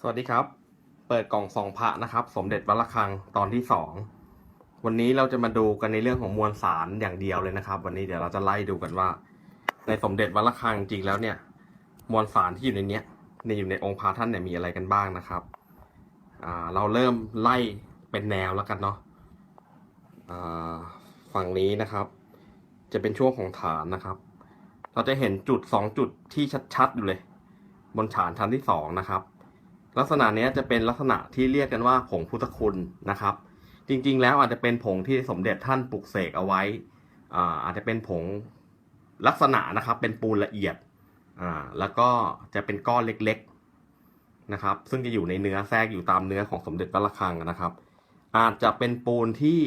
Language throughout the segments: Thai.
สวัสดีครับ เปิดกล่องซองพระนะครับ สมเด็จวัดระฆังตอนที่สองวันนี้เราจะมาดูกันในเรื่องของมวลสารอย่างเดียวเลยนะครับ วันนี้เดี๋ยวเราจะไล่ดูกันว่า ในสมเด็จวัดระฆังจริงแล้วเนี่ย มวลสารที่อยู่ในเนี้ยในอยู่ในองค์พระท่านเนี่ยมีอะไรกันบ้างนะครับอ่าเราเริ่มไล่เป็นแนวแล้วกันเนาะอ่าฝั่งนี้นะครับ จะเป็นช่วงของฐานนะครับ เราจะเห็นจุดสองจุดที่ชัดๆอยู่เลย บนฐานชั้นที่สองนะครับ ลักษณะนี้จะเป็นลักษณะที่เรียกกันว่าผงพุทธคุณนะครับ จริงๆ แล้วอาจจะเป็นผงที่สมเด็จท่านปลุกเสกเอาไว้อ่าอาจจะเป็นผงลักษณะนะครับเป็นปูนละเอียดอ่าแล้วก็จะเป็นก้อนเล็กๆนะครับ ซึ่งจะอยู่ในเนื้อแทรกอยู่ตามเนื้อของสมเด็จพระระฆังนะครับ อาจจะเป็นปูนที่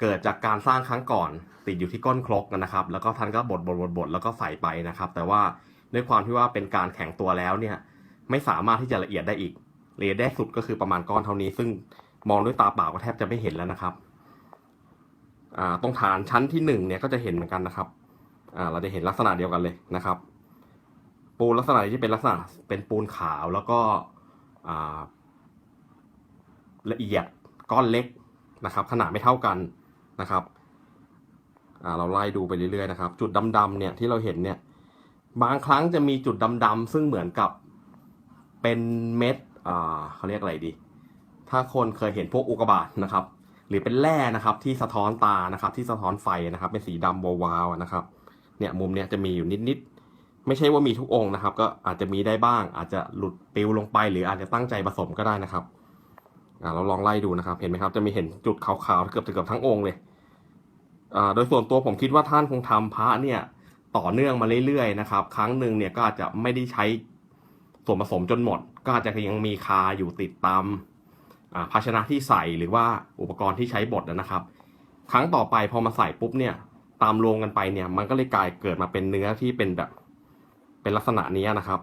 เกิดจากการสร้างครั้งก่อน ติดอยู่ที่ก้นครกนะครับ แล้วก็ท่านก็บดบดบดบดแล้วก็ใส่ไปนะครับ แต่ว่าด้วยความที่ว่าเป็นการแข็งตัวแล้วเนี่ย ไม่สามารถที่จะละเอียดได้อีกละเอียดได้สุดก็คือประมาณก้อนเท่านี้ ซึ่งมองด้วยตาเปล่าก็แทบจะไม่เห็นแล้วนะครับตรงฐานชั้นที่หนึ่งเนี่ยก็จะเห็นเหมือนกันนะครับเราจะเห็นลักษณะเดียวกันเลยนะครับ ปูนลักษณะที่เป็นลักษณะเป็นปูนขาวแล้วก็ละเอียดก้อนเล็กนะครับ ขนาดไม่เท่ากันนะครับเราไล่ดูไปเรื่อยๆนะครับ จุดดำๆเนี่ยที่เราเห็นเนี่ยบางครั้งจะมีจุดดำๆซึ่งเหมือนกับ เป็นเม็ดอ่าเขาเรียกอะไรดี ถ้าคนเคยเห็นพวกอุกกาบาตนะครับ หรือเป็นแร่นะครับที่สะท้อนตานะครับ ที่สะท้อนไฟนะครับ เป็นสีดำวาวๆนะครับ เนี่ยมุมเนี้ยจะมีอยู่นิดๆไม่ใช่ว่ามีทุกองค์นะครับ ก็อาจจะมีได้บ้าง อาจจะหลุดปิวลงไป หรืออาจจะตั้งใจผสมก็ได้นะครับอ่าเราลองไล่ดูนะครับ เห็นไหมครับ จะมีเห็นจุดขาวๆเกือบจะเกือบทั้งองค์เลยอ่าโดยส่วนตัวผมคิดว่าท่านคงทำพระเนี่ยต่อเนื่องมาเรื่อยๆนะครับ ครั้งหนึ่งเนี่ยก็อาจจะไม่ได้ใช้ ส่วนผสมจนหมด ก็อาจจะยังมีคาอยู่ติดตามภาชนะที่ใส่หรือว่าอุปกรณ์ที่ใช้บดนะครับ ครั้งต่อไปพอมาใส่ปุ๊บเนี่ยตามรวมกันไปเนี่ยมันก็เลยกลายเกิดมาเป็นเนื้อที่เป็นแบบเป็นลักษณะนี้นะครับ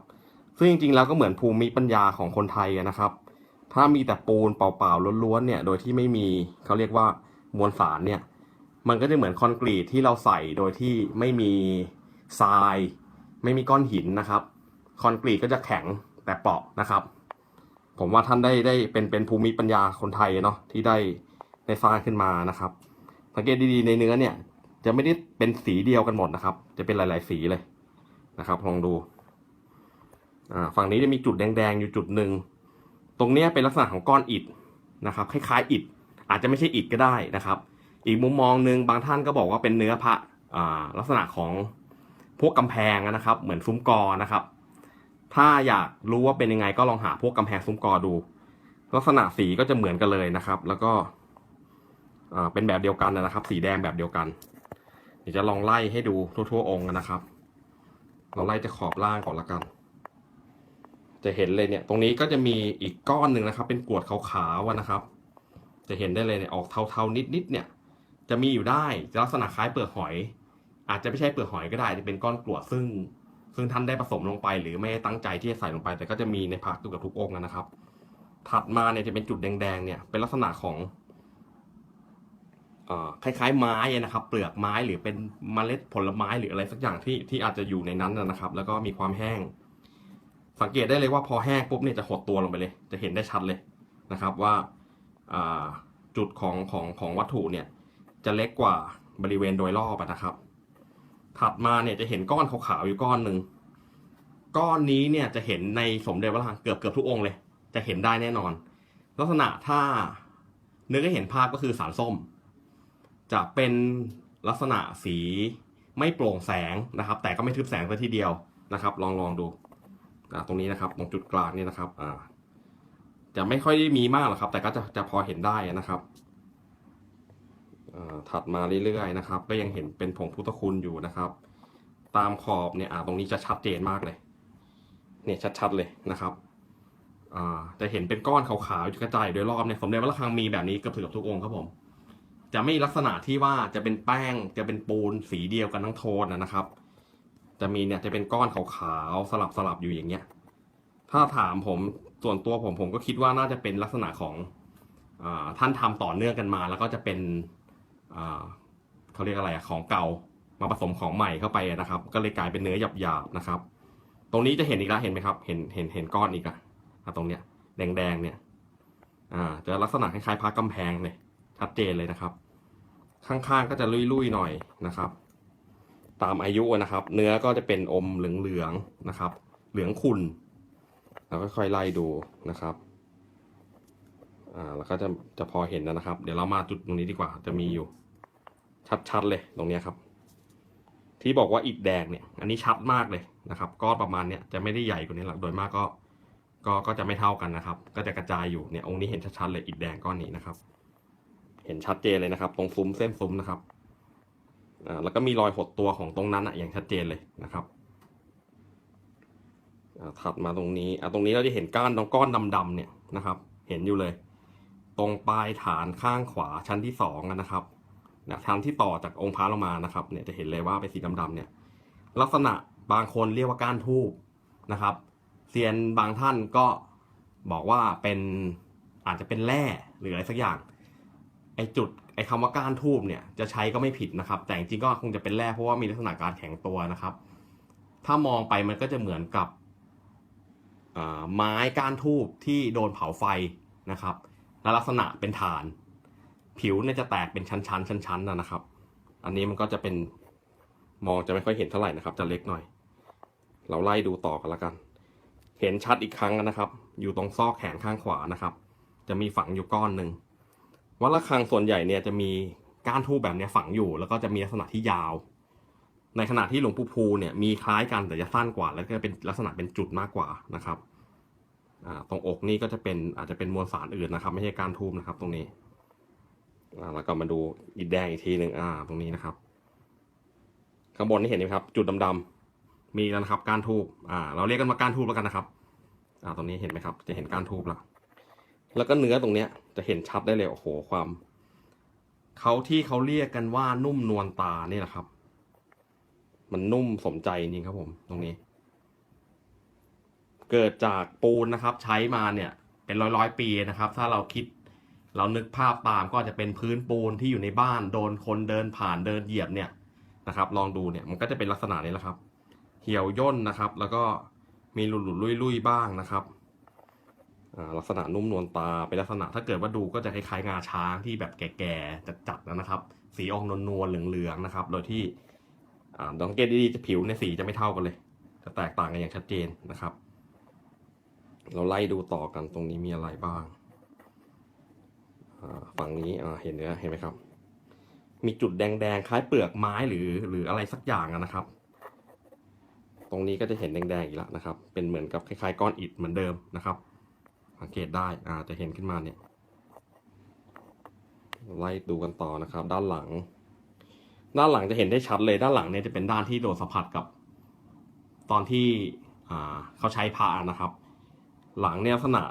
ซึ่งจริงๆแล้วก็เหมือนภูมิปัญญาของคนไทยนะครับ ถ้ามีแต่ปูนเปล่าๆล้วนๆเนี่ยโดยที่ไม่มีเขาเรียกว่ามวลสารเนี่ยมันก็จะเหมือนคอนกรีตที่เราใส่โดยที่ไม่มีทราย ไม่มีก้อนหินนะครับ คอนกรีตก็จะแข็งแต่เปราะนะครับ ผมว่าท่านได้ได้เป็นเป็นภูมิปัญญาคนไทยเนาะที่ได้ได้สร้างขึ้นมานะครับ สังเกตดีๆในเนื้อเนี่ย จะไม่ได้เป็นสีเดียวกันหมดนะครับ จะเป็นหลาย ๆ สีเลยนะครับลองดูฝั่งนี้จะมีจุดแดงๆอยู่จุดหนึ่ง ตรงนี้เป็นลักษณะของก้อนอิฐนะครับ คล้ายๆอิฐ อาจจะไม่ใช่อิฐก็ได้นะครับ อีกมุมมองหนึ่งบางท่านก็บอกว่าเป็นเนื้อพระลักษณะของพวกกำแพงนะครับ เหมือนซุ้มกอนะครับ ถ้าอยากรู้ว่าเป็นยังไงก็ลองหาพวกกำแพงซุ้มกอดู ลักษณะสีก็จะเหมือนกันเลยนะครับ แล้วก็เป็นแบบเดียวกันนะครับ สีแดงแบบเดียวกัน เดี๋ยวจะลองไล่ให้ดูทั่วๆองค์นะครับ เราไล่จะขอบล่างก่อนละกัน จะเห็นเลยเนี่ย ตรงนี้ก็จะมีอีกก้อนหนึ่งนะครับ เป็นกรวดขาวๆนะครับ จะเห็นได้เลยเนี่ยออกเทาๆนิดๆเนี่ย จะมีอยู่ได้จะลักษณะคล้ายเปลือกหอย อาจจะไม่ใช่เปลือกหอยก็ได้จะเป็นก้อนกรวดซึ่ง ซึ่งท่านได้ผสมลงไปหรือไม่ได้ตั้งใจที่จะใส่ลงไป แต่ก็จะมีในผักตุกกับทุกองค์นะครับ ถัดมาเนี่ยจะเป็นจุดแดงๆเนี่ยเป็นลักษณะของคล้ายๆไม้นะครับ เปลือกไม้หรือเป็นเมล็ดผลไม้หรืออะไรสักอย่างที่ที่อาจจะอยู่ในนั้นนะครับ แล้วก็มีความแห้ง สังเกตได้เลยว่าพอแห้งปุ๊บเนี่ยจะหดตัวลงไปเลย จะเห็นได้ชัดเลยนะครับว่าจุดของของของวัตถุเนี่ยจะเล็กกว่าบริเวณโดยรอบนะครับ ถัดมาเนี่ยจะเห็นก้อนขาวๆอยู่ก้อนหนึ่งก้อนนี้เนี่ยจะเห็นในสมเด็จพระราเกือบเกือบทุกองค์เลย จะเห็นได้แน่นอน ลักษณะถ้านึกให้เห็นภาพก็คือสารส้ม จะเป็นลักษณะสีไม่โปร่งแสงนะครับ แต่ก็ไม่ทึบแสงซะทีเดียวนะครับ ลองลองดูตรงนี้นะครับ ตรงจุดกลางนี่นะครับจะไม่ค่อยมีมากหรอกครับ แต่ก็จะจะพอเห็นได้นะครับ ถัดมาเรื่อยๆนะครับ ก็ยังเห็นเป็นผงพุทธคุณอยู่นะครับ ตามขอบเนี่ยอ่าตรงนี้จะชัดเจนมากเลย เนี่ยชัดๆเลยนะครับอ่าจะเห็นเป็นก้อนขาวๆกระจายโดยรอบเนี่ยสมเด็จพระระฆังมีแบบนี้เกือบทุกองค์ครับผม จะไม่ลักษณะที่ว่าจะเป็นแป้งจะเป็นปูนสีเดียวกันทั้งโทนนะนะครับ จะมีเนี่ยจะเป็นก้อนขาวๆสลับสลับอยู่อย่างเงี้ย ถ้าถามผมส่วนตัวผมผมก็คิดว่าน่าจะเป็นลักษณะของอาท่านทำต่อเนื่องกันมา แล้วก็จะเป็น เขาเรียกอะไรอะของเก่ามาผสมของใหม่เข้าไปนะครับ ก็เลยกลายเป็นเนื้อหยาบๆนะครับ ตรงนี้จะเห็นอีกแล้วเห็นไหมครับ เห็นเห็นเห็นก้อนอีกอะอะตรงเนี้ยแดงๆเนี่ยจะลักษณะคล้ายๆพระกำแพงเลยชัดเจนเลยนะครับ ข้างๆก็จะลุยๆหน่อยนะครับ ตามอายุนะครับ เนื้อก็จะเป็นอมเหลืองๆนะครับ เหลืองขุ่นแล้วก็ค่อยไล่ดูนะครับอ่าแล้วก็จะจะพอเห็นแล้วนะครับ เดี๋ยวเรามาจุดตรงนี้ดีกว่าจะมีอยู่ ชัดๆเลยตรงนี้ครับ ที่บอกว่าอิฐแดงเนี่ย อันนี้ชัดมากเลยนะครับก้อนประมาณเนี้ยจะไม่ได้ใหญ่กว่านี้หรอกโดยมากก็ก็ก็จะไม่เท่ากันนะครับ ก็จะกระจายอยู่เนี่ยองค์นี้เห็นชัดๆเลยอิฐแดงก้อนนี้นะครับ เห็นชัดเจนเลยนะครับ ตรงซุ้มเส้นซุ้มนะครับอ่าแล้วก็มีรอยหดตัวของตรงนั้นอะอย่างชัดเจนเลยนะครับอ่าถัดมาตรงนี้อ่าตรงนี้เราจะเห็นก้านตรงก้อนดำๆเนี่ยนะครับ เห็นอยู่เลย ตรงปลายฐานข้างขวาชั้นที่สองนะครับ นะชั้นที่ต่อจากองค์พระลงมานะครับเนี่ยจะเห็นเลยว่าเป็นสีดำๆเนี่ยลักษณะบางคนเรียกว่าก้านทูบนะครับเซียนบางท่านก็บอกว่าเป็นอาจจะเป็นแร่หรืออะไรสักอย่าง ไอจุดไอคำว่าก้านทูบเนี่ยจะใช้ก็ไม่ผิดนะครับ แต่จริงก็คงจะเป็นแร่เพราะว่ามีลักษณะการแข็งตัวนะครับ ถ้ามองไปมันก็จะเหมือนกับไม้ก้านทูบที่โดนเผาไฟนะครับและลักษณะเป็นฐาน ผิวเนี่ยจะแตกเป็นชั้นๆชั้นๆนะนนะครับ อันนี้มันก็จะเป็นมองจะไม่ค่อยเห็นเท่าไหร่นะครับ จะเล็กหน่อย เราไล่ดูต่อกันละกัน เห็นชัดอีกครั้งนะครับ อยู่ตรงซอกแขนข้างขวานะครับ จะมีฝังอยู่ก้อนหนึ่งวัดระฆังส่วนใหญ่เนี่ยจะมีก้านทูบแบบนี้ฝังอยู่ แล้วก็จะมีลักษณะที่ยาว ในขณะที่หลวงปู่ภูเนี่ยมีคล้ายกันแต่จะสั้นกว่า แล้วก็เป็นลักษณะเป็นจุดมากกว่านะครับตรงอกนี่ก็จะเป็นอาจจะเป็นมวลสารอื่นนะครับ ไม่ใช่ก้านทูบนะครับ ตรงนี้ แล้วก็มาดูอิฐแดงอีกทีหนึ่งอ่า ตรงนี้นะครับ ข้างบนนี่เห็นไหมครับ จุดดำๆมีแล้วนะครับก้านทูบอ่า เราเรียกกันว่าก้านทูบแล้วกันนะครับ อ่าตรงนี้เห็นไหมครับ จะเห็นก้านทูบแล้วแล้วก็เนื้อตรงเนี้ย จะเห็นชัดได้เลยโอ้โหความเขาที่เขาเรียกกันว่านุ่มนวลตานี่แหละครับ มันนุ่มสมใจจริงครับผม ตรงนี้ เกิดจากปูนนะครับ ใช้มาเนี่ย เป็นร้อยร้อยปีนะครับ ถ้าเราคิด เรานึกภาพตามก็จะเป็นพื้นปูนที่อยู่ในบ้านโดนคนเดินผ่านเดินเหยียบเนี่ยนะครับ ลองดูเนี่ยมันก็จะเป็นลักษณะนี้แหละครับ เหี่ยวย่นนะครับ แล้วก็มีหลุดหลุดลุยลุยบ้างนะครับลักษณะนุ่มนวลตาเป็นลักษณะถ้าเกิดว่าดูก็จะคล้ายๆงาช้างที่แบบแก่ๆจัดๆนะครับ สีออกนวลๆเหลืองๆนะครับ โดยที่อ่าสังเกตดีๆจะผิวในสีจะไม่เท่ากันเลย จะแตกต่างกันอย่างชัดเจนนะครับ เราไล่ดูต่อกันตรงนี้มีอะไรบ้าง ฝั่งนี้เห็นเนื้อเห็นไหมครับ มีจุดแดงๆคล้ายเปลือกไม้หรือหรืออะไรสักอย่างนะครับ ตรงนี้ก็จะเห็นแดงๆอีกแล้วนะครับ เป็นเหมือนกับคล้ายๆก้อนอิฐเหมือนเดิมนะครับ สังเกตได้อ่าจะเห็นขึ้นมาเนี่ยไล่ดูกันต่อนะครับ ด้านหลัง ด้านหลังจะเห็นได้ชัดเลยด้านหลังเนี่ยจะเป็นด้านที่โดนสัมผัสกับ ตอนที่อ่าเขาใช้พระนะครับ หลังเนี่ยลักษณะ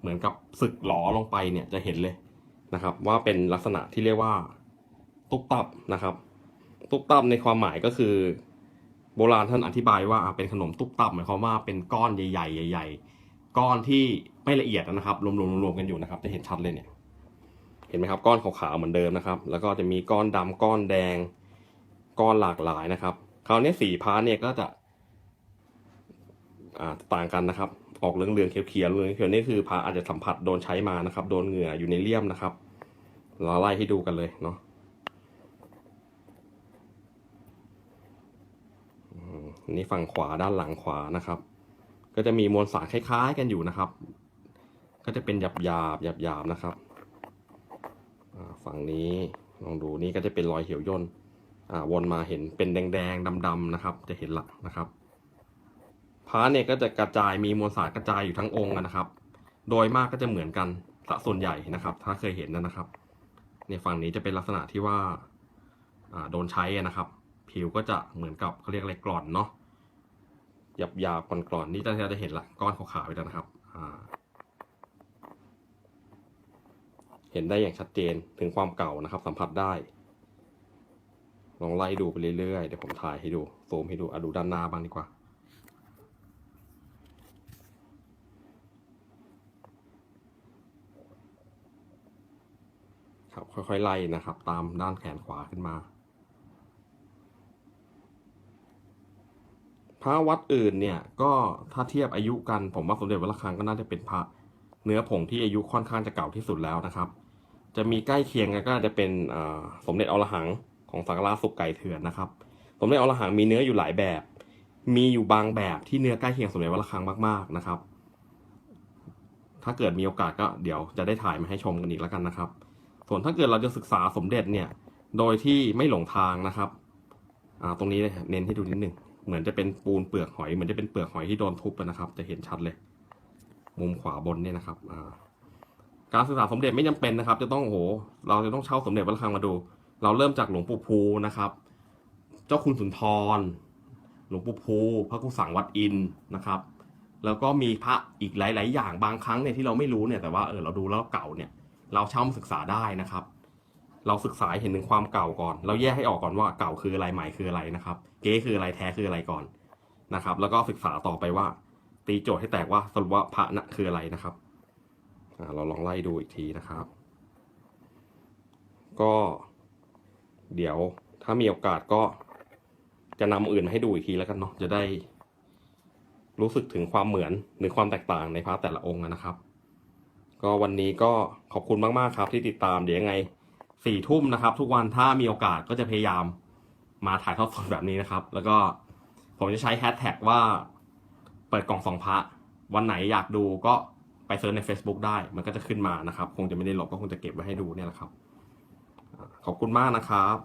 เหมือนกับสึกหลอลงไปเนี่ยจะเห็นเลย นะครับ ว่าเป็นลักษณะที่เรียกว่าตุ๊บตับนะครับ ตุ๊บตับในความหมายก็คือ โบราณท่านอธิบายว่าเป็นขนมตุ๊บตับหมายความว่าเป็นก้อนใหญ่ๆใหญ่ๆก้อนที่ไม่ละเอียดนะครับ รวมๆรวมๆกันอยู่นะครับ จะเห็นชัดเลยเนี่ย เห็นไหมครับก้อนขาวๆเหมือนเดิมนะครับ แล้วก็จะมีก้อนดำก้อนแดง ก้อนหลากหลายนะครับคราวนี้สีพาเนี่ยก็จะต่างกันนะครับ ออกเหลืองๆเขียวๆเหลืองเขียวนี่คือพาอาจจะสัมผัสโดนใช้มานะครับ โดนเหงื่ออยู่ในเลี่ยมนะครับ เราไล่ให้ดูกันเลยเนาะนี่ฝั่งขวาด้านหลังขวานะครับ ก็จะมีมวลสารคล้ายๆ กันอยู่นะครับ ก็จะเป็นหยาบหยาบหยาบหยาบนะครับฝั่งนี้ลองดูนี่ก็จะเป็นรอยเหี่ยวย่นวนมาเห็นเป็นแดงๆดำๆนะครับ จะเห็นละนะครับ พระเนี่ยก็จะกระจายมีมวลสารกระจายอยู่ทั้งองค์นะครับ โดยมากก็จะเหมือนกันสัส่วนใหญ่นะครับ ถ้าเคยเห็นนะนะครับ เนี่ยฝั่งนี้จะเป็นลักษณะที่ว่าโดนใช้นะครับ ผิวก็จะเหมือนกับเขาเรียกอะไรกร่อนเนาะหยาบหยาบๆกร่อนๆนี่จะจะเห็นละก้อนขาวๆไปแล้วนะครับเห็นได้อย่างชัดเจนถึงความเก่านะครับ สัมผัสได้ ลองไล่ดูไปเรื่อยๆเดี๋ยวผมถ่ายให้ดูซูมให้ดูอะดูด้านหน้าบ้างดีกว่า ครับค่อยๆไล่นะครับ ตามด้านแขนขวาขึ้นมา พระวัดอื่นเนี่ยก็ถ้าเทียบอายุกันผมว่าสมเด็จวัดระฆังก็น่าจะเป็นพระเนื้อผงที่อายุค่อนข้างจะเก่าที่สุดแล้วนะครับ จะมีใกล้เคียงกันก็จะเป็นสมเด็จอรหังของสังฆราชสุกไก่เถื่อนนะครับ สมเด็จอรหังมีเนื้ออยู่หลายแบบ มีอยู่บางแบบที่เนื้อใกล้เคียงสมเด็จวัดระฆังมากๆนะครับ ถ้าเกิดมีโอกาสก็เดี๋ยวจะได้ถ่ายมาให้ชมกันอีกแล้วกันนะครับ ส่วนถ้าเกิดเราจะศึกษาสมเด็จเนี่ย โดยที่ไม่หลงทางนะครับอ่าตรงนี้เลยเน้นให้ดูนิดหนึ่งเหมือนจะเป็นปูนเปลือกหอย เหมือนจะเป็นเปลือกหอยที่โดนทุบนะครับ จะเห็นชัดเลย มุมขวาบนเนี่ยนะครับอ่าการศึกษาสมเด็จไม่จำเป็นนะครับ จะต้องโอ้โห เราจะต้องเช่าสมเด็จวัดระฆังมาดู เราเริ่มจากหลวงปู่ภูนะครับ เจ้าคุณสุนทร หลวงปู่ภู พระกุสังวัดอินนะครับ แล้วก็มีพระอีกหลาย ๆ อย่างบางครั้งเนี่ยที่เราไม่รู้เนี่ยแต่ว่าเออเราดูแล้วเก่าเนี่ย เราเช่ามาศึกษาได้นะครับ เราศึกษาหเห็นถึงความเก่าก่อน เราแยกให้ออกก่อนว่าเก่าคืออะไรใหม่คืออะไรนะครับ เก๊คืออะไรแท้คืออะไรก่อนนะครับ แล้วก็ศึกษาต่อไปว่า ตีโจทย์ให้แตกว่าสรุปว่าพระนะคืออะไรนะครับเราลองไล่ดูอีกทีนะครับ ก็ เดี๋ยวถ้ามีโอกาสก็จะนำอื่นให้ดูอีกทีแล้วกันเนาะจะได้รู้สึกถึงความเหมือนหรือความแตกต่างในพระแต่ละองค์นะครับ ก็วันนี้ก็ขอบคุณมากๆครับที่ติดตามเดี๋ยวยังไงสี่ทุ่มนะครับ ทุกวันถ้ามีโอกาสก็จะพยายามมาถ่ายทอดสดแบบนี้นะครับ แล้วก็ผมจะใช้แฮชแท็กว่าเปิดกล่องสองพระ วันไหนอยากดูก็ไปเซิร์ชใน Facebook ได้มันก็จะขึ้นมานะครับ คงจะไม่ได้ลบก็คงจะเก็บไว้ให้ดูเนี่ยแหละครับ ขอบคุณมากนะครับ